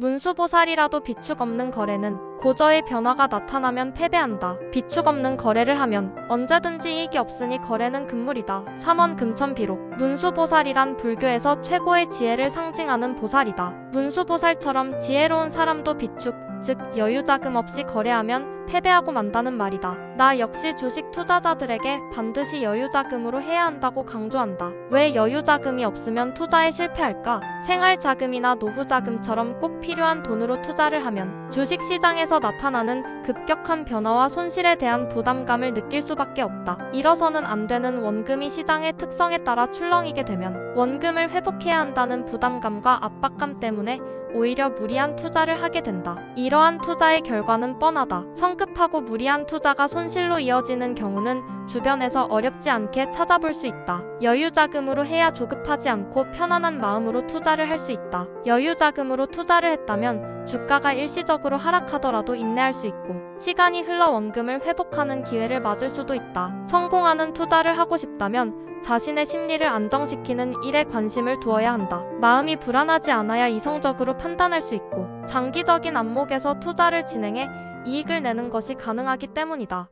문수보살이라도 비축 없는 거래는 고저의 변화가 나타나면 패배한다. 비축 없는 거래를 하면 언제든지 이익이 없으니 거래는 금물이다. 3원 금천 비록 문수보살이란 불교에서 최고의 지혜를 상징하는 보살이다. 문수보살처럼 지혜로운 사람도 비축, 즉 여유 자금 없이 거래하면 패배하고 만다는 말이다. 나 역시 주식 투자자들에게 반드시 여유 자금으로 해야 한다고 강조한다. 왜 여유 자금이 없으면 투자에 실패할까? 생활 자금이나 노후 자금처럼 꼭 필요한 돈으로 투자를 하면 주식 시장에서 나타나는 급격한 변화와 손실에 대한 부담감을 느낄 수밖에 없다. 일어서는 안 되는 원금이 시장의 특성에 따라 출렁이게 되면 원금을 회복해야 한다는 부담감과 압박감 때문에 오히려 무리한 투자를 하게 된다. 이러한 투자의 결과는 뻔하다. 성급하고 무리한 투자가 손실로 이어지는 경우는 주변에서 어렵지 않게 찾아볼 수 있다. 여유 자금으로 해야 조급하지 않고 편안한 마음으로 투자를 할 수 있다. 여유 자금으로 투자를 했다면 주가가 일시적으로 하락하더라도 인내할 수 있고 시간이 흘러 원금을 회복하는 기회를 맞을 수도 있다. 성공하는 투자를 하고 싶다면 자신의 심리를 안정시키는 일에 관심을 두어야 한다. 마음이 불안하지 않아야 이성적으로 판단할 수 있고 장기적인 안목에서 투자를 진행해 이익을 내는 것이 가능하기 때문이다.